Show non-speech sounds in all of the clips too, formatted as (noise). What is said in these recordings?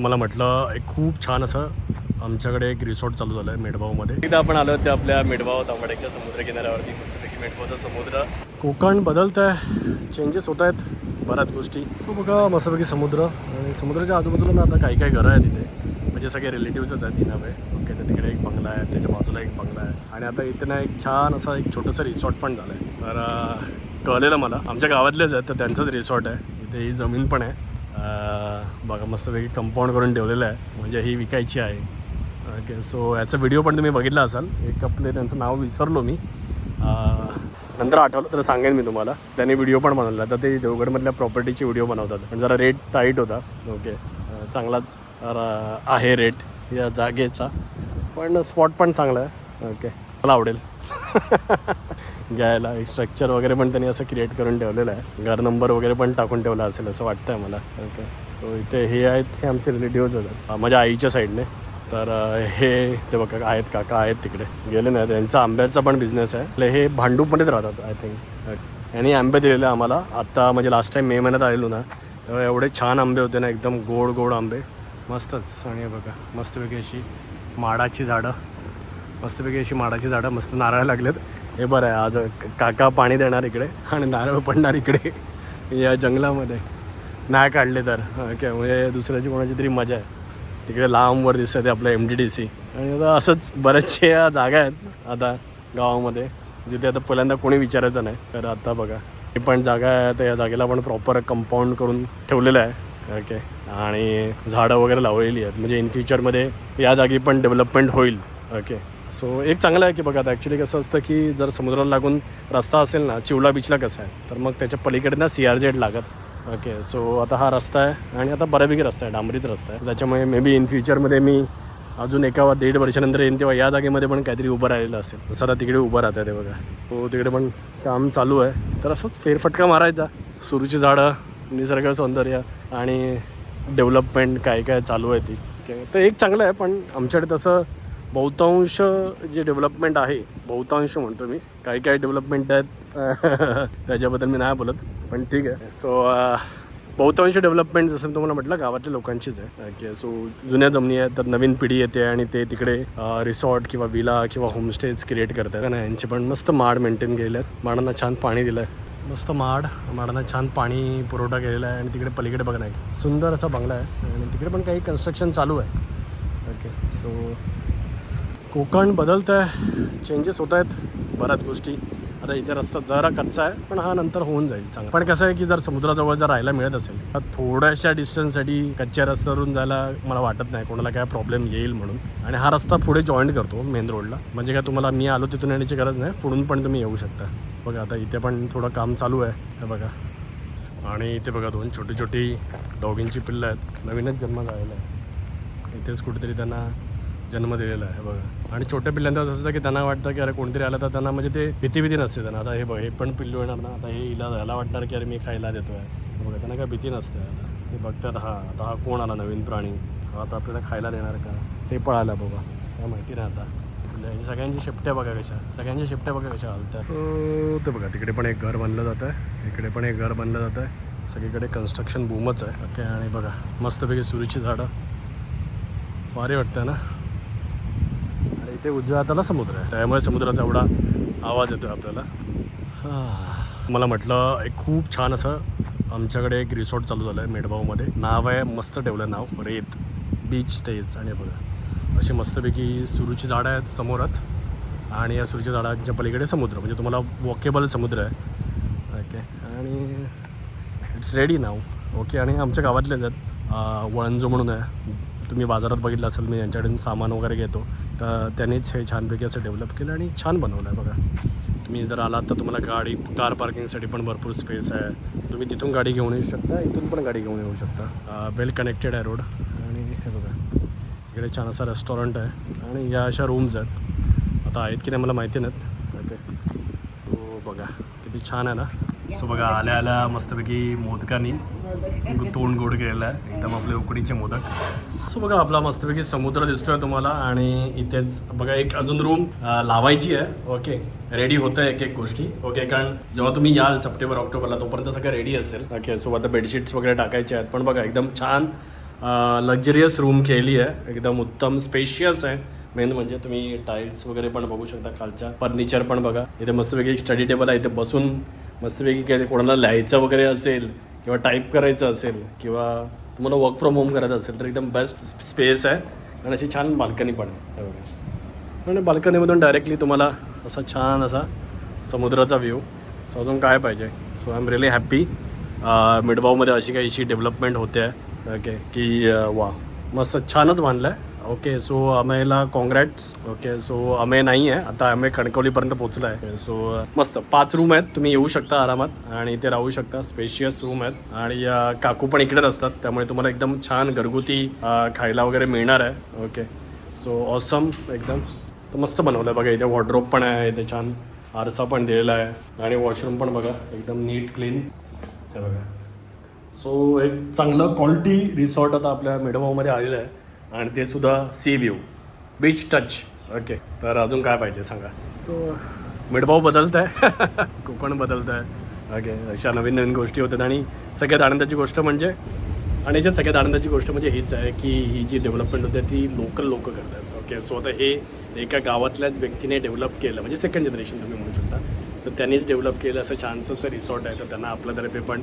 मला म्हटलं एक खूप छान असं आमच्याकडे एक रिसॉर्ट चालू झालं आहे मेडभावमध्ये एकदा आपण आलो ते आपल्या मेडभाव तांबड्याच्या समुद्र किनाऱ्यावरती मस्तपैकी मेडभावचा समुद्र. कोकण बदलत आहे चेंजेस होत आहेत बऱ्याच गोष्टी. सो बघा मस्तपैकी समुद्र. आणि समुद्राच्या आजूबाजूला ना आता काही काही घरं आहेत इथे. म्हणजे सगळे रिलेटिव्हच आहेत इनावे ओके तर तिकडे एक बंगला आहे त्याच्या बाजूला एक बंगला आहे. आणि आता इथे ना एक छान असा एक छोटंसं रिसॉर्ट पण झालं आहे तर कळलेलं मला. आमच्या गावातलेच आहेत तर त्यांचंच रिसॉर्ट आहे. इथे ही जमीन पण आहे. बघा मस्तपैकी कंपाऊंड करून ठेवलेलं आहे. म्हणजे ही विकायची आहे. ओके सो याचा व्हिडिओ पण तुम्ही बघितला असाल. एक आपले त्यांचं नाव विसरलो मी. नंतर आठवलं तर सांगेन मी तुम्हाला. त्यांनी व्हिडिओ पण बनवला. तर ते देवगडमधल्या प्रॉपर्टीचे व्हिडिओ बनवतात. पण जरा रेट टाईट होता. ओके चांगलाच आहे रेट या जागेचा. पण स्पॉट पण चांगला आहे. ओके मला आवडेल. (laughs) घ्यायला एक स्ट्रक्चर वगैरे पण त्यांनी असं क्रिएट करून ठेवलेलं आहे. घर नंबर वगैरे पण टाकून ठेवला असेल असं वाटतंय मला. ओके. सो इथे हे आहेत हे आमचे रिलेटिव्हज माझ्या आईच्या साईडने तर हे ते बघा आहेत काका आहेत तिकडे. गेले नाही त्यांचा आंब्याचा पण बिझनेस आहे. हे भांडूपणीच राहतात आय थिंक यांनी आंबे दिलेले आम्हाला. आत्ता म्हणजे लास्ट टाईम मे महिन्यात आलेलो ना तेव्हा एवढे छान आंबे होते ना एकदम गोड गोड आंबे. मस्तच. आणि बघा मस्तपैकी अशी माडाची झाडं. मस्तपैकी अशी माडाची झाडं मस्त नारळ लागलेत. हे बरं आहे आज काका पाणी देणार इकडे आणि नारळ पडणार इकडे. या जंगलामध्ये. नाही काढले तर. ओके म्हणजे दुसऱ्याची कोणाची तरी मजा आहे. तिकडे लांबवर दिसतं ते आपलं एम डी डी सी आणि आता असंच बऱ्याचशा या जागा आहेत आता गावामध्ये जिथे आता पहिल्यांदा कोणी विचारायचं नाही. तर आता बघा. ही पण जागा आहे तर या जागेला पण प्रॉपर कंपाऊंड करून ठेवलेलं आहे. ओके आणि झाडं वगैरे लावलेली आहेत. म्हणजे इन फ्युचरमध्ये या जागी पण डेव्हलपमेंट होईल. ओके. सो एक चांगलं आहे की बघा आता ॲक्च्युली कसं असतं की जर समुद्राला लागून रस्ता असेल ना चिवला बीचला कसं आहे तर मग त्याच्या पलीकडे ना सी आर जेड लागत. ओके सो आता हा रस्ता आहे आणि आता बऱ्यापैकी रस्ता आहे डांबरीत रस्ता आहे. त्याच्यामुळे मे बी इन फ्युचरमध्ये मी अजून एका वा दीड वर्षानंतर येईन तेव्हा या जागेमध्ये पण काहीतरी उभं राहिलेलं असेल. जसं आता तिकडे उभं राहतं ते बघा. तो तिकडे पण काम चालू आहे. तर असंच फेरफटका मारायचा. सुरूची झाडं निसर्ग सौंदर्य आणि डेव्हलपमेंट काय काय चालू आहे ती. ओके तर एक चांगलं आहे पण आमच्याकडे तसं बहुतांश जे डेव्हलपमेंट आहे बहुतांश म्हणतो मी काही काही डेव्हलपमेंट आहेत (laughs) त्याच्याबद्दल मी नाही बोलत पण ठीक आहे. सो uh, बहुतांश डेव्हलपमेंट जसं मी तुम्हाला म्हटलं गावातल्या लोकांचीच आहे. ओके सो जुन्या जमिनी आहेत तर नवीन पिढी येते आणि ते तिकडे uh, रिसॉर्ट किंवा विला किंवा होमस्टेज क्रिएट करतात. आणि यांचे पण मस्त माड मेंटेन केले आहेत. माडांना छान पाणी दिलं आहे मस्त माड माडांना छान पाणी पुरवठा केलेला आहे आणि तिकडे पलीकडे बघणं आहे सुंदर असा बंगला आहे. आणि तिकडे पण काही कन्स्ट्रक्शन चालू आहे. ओके सो कोकण बदलत आहे चेंजेस होत आहेत बऱ्याच गोष्टी. आता इथे रस्ता जरा कच्चा आहे पण हा नंतर होऊन जाईल चांगला. पण कसं आहे की जर समुद्राजवळ जर राहायला मिळत असेल तर थोड्याशा डिस्टन्ससाठी कच्च्या रस्त्यावरून जायला मला वाटत नाही. कोणाला काय प्रॉब्लेम येईल म्हणून. आणि हा रस्ता पुढे जॉईन करतो मेन रोडला म्हणजे काय तुम्हाला मी आलो तिथून येण्याची गरज नाही पुढून पण तुम्ही येऊ शकता. बघा आता इथे पण थोडं काम चालू आहे. हे बघा. आणि इथे बघा दोन छोटी छोटी डॉगिंगची पिल्लं आहेत. नवीनच जन्म झालेला आहे. इथेच कुठेतरी त्यांना जन्म दिलेला आहे बघा. आणि छोट्या पिल्ल्यांचं असं असतं की त्यांना वाटतं की अरे कोणतरी आलं तर त्यांना म्हणजे ते भीती भीती नसते त्यांना. आता हे बघ हे पण पिल्लू येणार ना आता हे हिला ह्याला वाटणार की अरे मी खायला देतो आहे बघा त्यांना काय भीती नसते ते बघतात हा आता हा कोण आला नवीन प्राणी? हा आता आपल्याला खायला देणार का? ते पळाला बघा. काय माहिती नाही आता. सगळ्यांची शेपट्या बघा कशा. सगळ्यांच्या शेपट्या बघा कशा हलतात. So, हो, ते बघा तिकडे पण एक घर बांधलं जातं आहे इकडे पण एक घर बांधलं जातं आहे सगळीकडे कन्स्ट्रक्शन बूमच आहे. ओके आणि बघा मस्तपैकी सुरीची झाडं. फारी वाटतं ना? इथे उजव्या हाताला समुद्र आहे. त्यामुळे समुद्राचा एवढा आवाज येतो आपल्याला. मला म्हटलं एक खूप छान असं आमच्याकडे एक रिसॉर्ट चालू झालं आहे मेडभाऊमध्ये नाव आहे मस्त ठेवलं नाव रेत बीच स्टेज आणि बघा. अशी मस्तपैकी सुरूची झाडं आहेत समोरच. आणि या सुरूच्या झाडांच्या पलीकडे समुद्र म्हणजे तुम्हाला वॉकेबल समुद्र आहे. ओके आणि इट्स रेडी नाव ओके आणि आमच्या गावातलेच आहेत. वळंजो म्हणून आहे. तुम्ही बाजारात बघितलं असेल मी यांच्याकडून सामान वगैरे घेतो. तर त्यांनीच हे छानपैकी असं डेव्हलप केलं आणि छान बनवलं आहे बघा. तुम्ही जर आलात तर तुम्हाला गाडी कार पार्किंगसाठी पण भरपूर स्पेस आहे. तुम्ही तिथून गाडी घेऊन येऊ शकता इथून पण गाडी घेऊन येऊ शकता. वेल कनेक्टेड आहे रोड आणि हे बघा इकडे छान असा रेस्टॉरंट आहे. आणि या अशा रूम्स आहेत. आता आहेत की नाही मला माहिती नाहीत. ओके हो बघा किती छान आहे ना. सो बघा आल्या आल्या मस्तपैकी मोदकानी तोंड गोड केलेलं आहे. एकदम आपले उकडीचे मोदक. सो बघा आपला मस्तपैकी समुद्र दिसतोय तुम्हाला आणि इथेच बघा एक अजून रूम लावायची आहे. ओके रेडी होतं एक एक गोष्टी. ओके कारण जेव्हा तुम्ही याल सप्टेंबर ऑक्टोबरला तोपर्यंत सगळं रेडी असेल. ओके सो आता बेडशीट्स वगैरे टाकायचे आहेत. पण बघा एकदम छान लक्झरियस रूम केली आहे. एकदम उत्तम स्पेशियस आहे. मेन म्हणजे तुम्ही टाईल्स वगैरे पण बघू शकता खालच्या फर्निचर पण बघा. इथे मस्तपैकी एक स्टडी टेबल आहे. इथे बसून मस्तपैकी काही कोणाला लिहायचं वगैरे असेल किंवा टाईप करायचं असेल किंवा तुम्हाला वर्क फ्रॉम होम करायचं असेल तर एकदम बेस्ट स्पेस आहे. आणि अशी छान बाल्कनी पण आहे. आणि बाल्कनीमधून डायरेक्टली तुम्हाला असा छान असा समुद्राचा व्ह्यू सो अजून काय पाहिजे? So I am really happy मिडबावमध्ये अशी काही अशी डेव्हलपमेंट होते. आहे ओके की वा मस्त छानच बांधलं आहे ओके सो अमेला कॉंग्रॅट्स ओके सो अमे नाही आहे आता अमे कणकवलीपर्यंत पोहोचला आहे सो मस्त. पाच रूम आहेत. तुम्ही येऊ शकता आरामात. आणि इथे राहू शकता. स्पेशियस रूम आहेत. आणि काकू पण इकडेच असतात. त्यामुळे तुम्हाला एकदम छान घरगुती खायला वगैरे मिळणार आहे. ओके सो ऑसम एकदम. तर मस्त बनवलं आहे बघा. इथे वॉर्ड्रोप पण आहे. इथे छान आरसा पण दिलेला आहे. आणि वॉशरूम पण बघा. एकदम नीट क्लीन हे बघा. सो एक चांगलं क्वालिटी रिसॉर्ट आता आपल्या मिडगावमध्ये आलेलं आहे. आणि ते सुद्धा sea view beach touch okay तर अजून काय पाहिजे सांगा? सो मिडभाव बदलत आहे (laughs) कोकण बदलत आहे ओके अशा नवीन नवीन गोष्टी होतात आणि सगळ्यात आनंदाची गोष्ट म्हणजे आणि याच्यात सगळ्यात आनंदाची गोष्ट म्हणजे हीच आहे की ही जी डेव्हलपमेंट होते ती लोकल लोक करतात. ओके सो आता हे एका गावातल्याच व्यक्तीने डेव्हलप केलं. म्हणजे सेकंड जनरेशन तुम्ही म्हणू शकता. तर त्यांनीच डेव्हलप केलं असं छानसं असं रिसॉर्ट आहे. तर त्यांना आपल्यातर्फे पण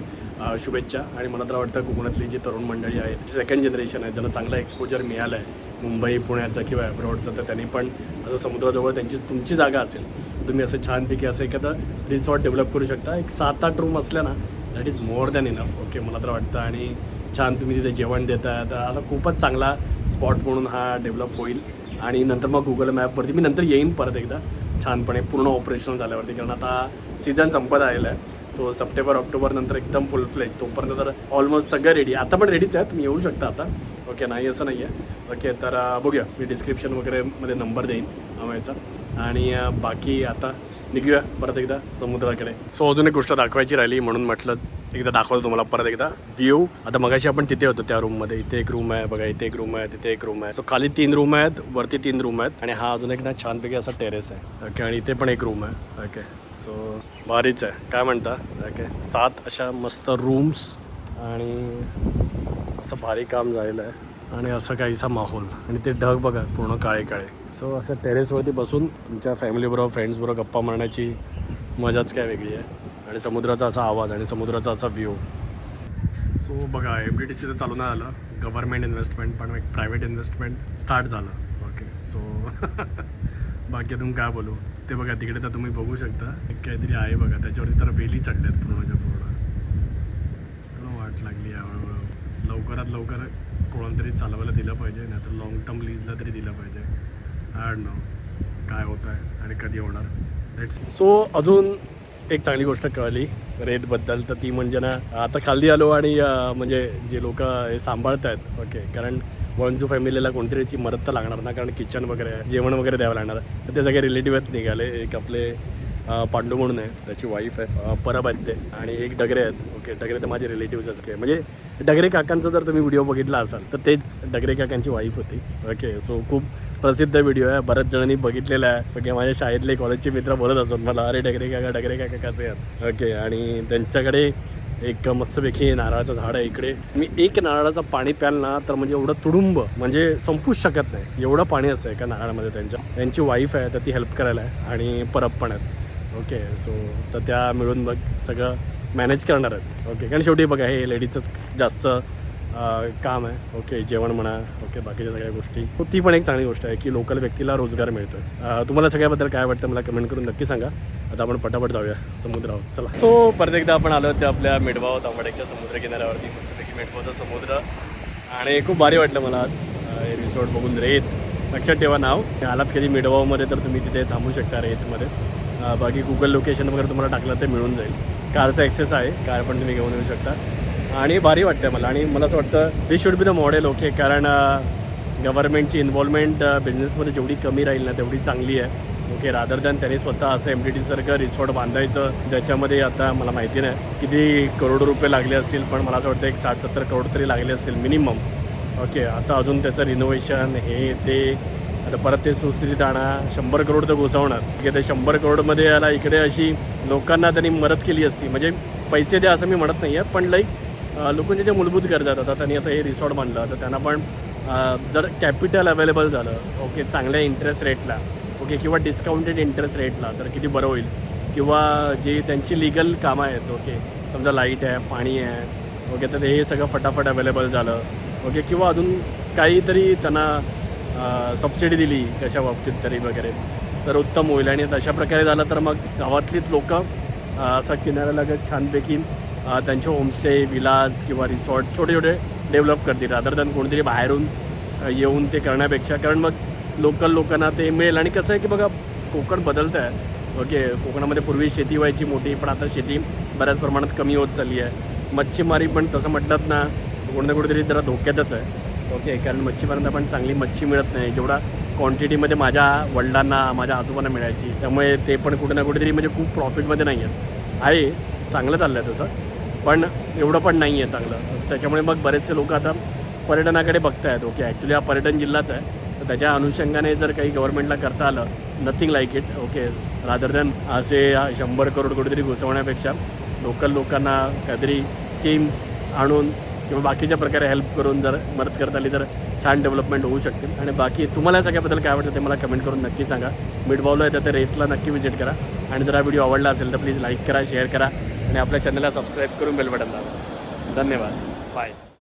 शुभेच्छा. आणि मला तर वाटतं कोकणातली जी तरुण मंडळी आहे सेकंड जनरेशन आहे ज्यांना चांगला एक्सपोजर मिळालं आहे मुंबई पुण्याचं किंवा अब्रॉडचं तर त्यांनी पण असं समुद्राजवळ त्यांची तुमची जागा असेल तुम्ही असं छानपैकी असं एखादं रिसॉर्ट डेव्हलप करू शकता. एक सात आठ रूम असल्या ना that is more than enough okay मला तर वाटतं. आणि छान तुम्ही तिथे जेवण देता तर आता खूपच चांगला स्पॉट म्हणून हा डेव्हलप होईल. आणि नंतर मग गुगल मॅपवरती मी नंतर येईन परत एकदा. छानपणे पूर्ण ऑपरेशनल झाल्यावरती कारण आता सीझन संपत आलेला आहे. तो सप्टेंबर ऑक्टोबर नंतर एकदम फुल फ्लेज तोपर्यंत तर ऑलमोस्ट सगळं रेडी आता पण रेडीच आहे तुम्ही येऊ शकता आता. ओके नाही असं नाही आहे ओके तर बघूया. मी डिस्क्रिप्शन वगैरे मध्ये नंबर देईन. अमायचा आणि बाकी आता निघूया परत एकदा समुद्राकडे सो अजून एक गोष्ट दाखवायची राहिली म्हणून म्हटलंच एकदा दाखवतो तुम्हाला परत एकदा. व्ह्यू आता मगाशी आपण तिथे होतो त्या रूममध्ये इथे एक रूम आहे बघा इथे एक रूम आहे तिथे एक रूम आहे. सो खाली तीन रूम आहेत वरती तीन रूम आहेत. आणि हा अजून एक ना छानपैकी असा टेरेस आहे. ओके आणि इथे पण एक रूम आहे. ओके सो भारीच आहे. काय म्हणता? ओके सात अशा मस्त रूम्स आणि असं भारी काम झालेलं आहे. आणि असं काहीसा माहोल. आणि ते ढग बघा पूर्ण काळे काळे. सो असं टेरेसवरती बसून तुमच्या फॅमिलीबरोबर फ्रेंड्सबरोबर गप्पा मारण्याची मजाच काय वेगळी आहे. आणि समुद्राचा असा आवाज आणि समुद्राचा असा व्ह्यू सो बघा एम डी टी सी तर चालू नाही आलं गव्हर्मेंट इन्व्हेस्टमेंट पण एक प्रायव्हेट इन्व्हेस्टमेंट स्टार्ट झालं. ओके सो (laughs) बाकी अजून काय बोलू? ते बघा तिकडे तर तुम्ही बघू शकता. एक काहीतरी आहे बघा त्याच्यावरती तर वेली चढल्यात पूर्णच्या पूर्ण. वाट लागली हळूहळू लवकरात लवकर कोणाला तरी चालवायला दिलं पाहिजे नाहीतर लॉंग टर्म लीजला तरी दिलं पाहिजे. आय नो काय होत आहे आणि कधी होणार. लेट्स सो अजून एक चांगली गोष्ट कळली रेतबद्दल तर ती म्हणजे ना आता खाली आलो आणि म्हणजे जे लोक हे सांभाळत आहेत ओके कारण वंजू फॅमिलीला कोणतरीची मदत तर लागणार ना कारण किचन वगैरे जेवण वगैरे द्यावं लागणार. तर ते सगळे रिलेटिव्ह निघाले एक आपले पांडू म्हणून आहे. त्याची वाईफ आहे. परब आहेत ते. आणि एक डगरे आहेत. ओके डगरे तर माझे रिलेटिव्ह आहेत. ओके म्हणजे डगरे काकांचा जर तुम्ही व्हिडिओ बघितला असाल तर तेच डगरे काकांची वाईफ होती. ओके सो खूप प्रसिद्ध व्हिडिओ आहे. बऱ्याच जणांनी बघितलेला आहे. ओके माझ्या शाळेतले कॉलेजचे मित्र बोलत असत मला अरे डगरे काका डगरे काका कसे आहेत? ओके आणि त्यांच्याकडे एक मस्तपैकी नारळाचं झाड आहे इकडे. मी एक नारळाचं पाणी प्याल ना तर म्हणजे एवढं तुडुंब म्हणजे संपूच शकत नाही. एवढं पाणी असं आहे का नारळामध्ये त्यांच्या. त्यांची वाईफ आहे तर ती हेल्प करायला आहे. आणि परब पण आहेत. ओके सो तर त्या मिळून मग सगळं मॅनेज करणार आहेत. ओके कारण शेवटी बघा हे लेडीजचंच जास्त काम आहे. ओके जेवण म्हणा ओके बाकीच्या सगळ्या गोष्टी. हो, ती पण एक चांगली गोष्ट आहे की लोकल व्यक्तीला रोजगार मिळतो तुम्हाला सगळ्याबद्दल काय वाटतं मला कमेंट करून नक्की सांगा. आता आपण पटापट जाऊया समुद्रावर. चला. सो परत एकदा आपण आलो ते आपल्या मेडवाव तांबड्याच्या समुद्र किनाऱ्यावरती मस्तपैकी मेडवाचा समुद्र. आणि खूप भारी वाटलं मला आज. हे रिसॉर्ट बघून रेत. लक्षात ठेवा नाव. आलात कधी मेडवावमध्ये तर तुम्ही तिथे थांबू शकता रेतमध्ये. बाकी गुगल लोकेशन वगैरे तुम्हाला टाकलं ते मिळून जाईल. कारचा ॲक्सेस आहे कार पण तुम्ही घेऊन येऊ शकता. आणि भारी वाटतं मला. आणि मला असं वाटतं this should be the model okay कारण गव्हर्नमेंटची इन्व्हॉल्वमेंट बिझनेसमध्ये जेवढी कमी राहील ना तेवढी चांगली आहे. ओके रादर दॅन त्यांनी स्वतः असं एम डी टी सारखं रिसॉर्ट बांधायचं ज्याच्यामध्ये आता मला माहिती नाही किती करोड रुपये लागले असतील पण मला असं वाटतं एक साठ सत्तर करोड तरी लागले असतील मिनिमम ओके आता अजून त्याचं रिनोव्हेशन हे ते आता परत ते सुस्थितीत आणा. शंभर करोड तर घुसवणार. ठीक आहे ते शंभर करोडमध्ये याला इकडे अशी लोकांना त्यांनी मदत केली असती. म्हणजे पैसे द्या असं मी म्हणत नाही आहे पण लाईक लोकांच्या ज्या मूलभूत गरजा आता त्यांनी आता हे रिसॉर्ट बांधलं तर त्यांना पण जर कॅपिटल अवेलेबल झालं ओके चांगल्या इंटरेस्ट रेटला ओके किंवा डिस्काउंटेड इंटरेस्ट रेटला तर किती बरं होईल? किंवा जे त्यांची लिगल कामं आहेत ओके समजा लाइट आहे पाणी आहे ओके तर हे सगळं फटाफट अवेलेबल झालं ओके किंवा अजून काहीतरी त्यांना सबसिडी दिली कशा बाबतीत तरी वगैरे. तर उत्तम होईल. आणि अशा प्रकारे झालं तर मग गावातलीच लोक असं किनाऱ्यालगत छानपैकी त्यांचे होमस्टे विलाज किंवा रिसॉर्ट छोटे छोटे डेव्हलप करतील. रादर दॅन कोणतरी बाहेरून येऊन ते करण्यापेक्षा. कारण मग लोकल लोकांना ते मिळेल. आणि कसं आहे की बघा कोकण बदलतं आहे ओके कोकणामध्ये पूर्वी शेती व्हायची मोठी पण आता शेती बऱ्याच प्रमाणात कमी होत चालली आहे. मच्छीमारी पण तसं म्हटलं ना कुठं ना कुठेतरी जरा धोक्यातच आहे. ओके कारण मच्छीपर्यंत पण चांगली मच्छी मिळत नाही. जेवढा क्वांटिटीमध्ये माझ्या वडिलांना माझ्या आजोबांना मिळायची त्यामुळे ते पण कुठे ना कुठेतरी म्हणजे खूप प्रॉफिटमध्ये नाही आहेत आहे चांगलं चाललं आहे तसं पण एवढं पण नाही आहे चांगलं. त्याच्यामुळे मग बरेचसे लोक आता पर्यटनाकडे बघतायत. ओके ॲक्च्युली हा पर्यटन जिल्हाच आहे. तर त्याच्या अनुषंगाने जर काही गव्हर्नमेंटला करता आलं nothing like it okay rather than असे शंभर करोड कुठेतरी घुसवण्यापेक्षा लोकल लोकांना काहीतरी स्कीम्स आणून किंवा बाकीच्या प्रकारे हेल्प करून जर मदत करता आली तर छान डेव्हलपमेंट होऊ शकतील. आणि बाकी तुम्हाला या सगळ्याबद्दल काय वाटतं ते मला कमेंट करून नक्की सांगा. मिडबावला येतं तर रेतला नक्की विजिट करा. आणि जर हा व्हिडिओ आवडला असेल तर प्लीज लाईक करा शेअर करा. आणि आपल्या चॅनलला सबस्क्राईब करून बेल बटन दाबा. धन्यवाद. बाय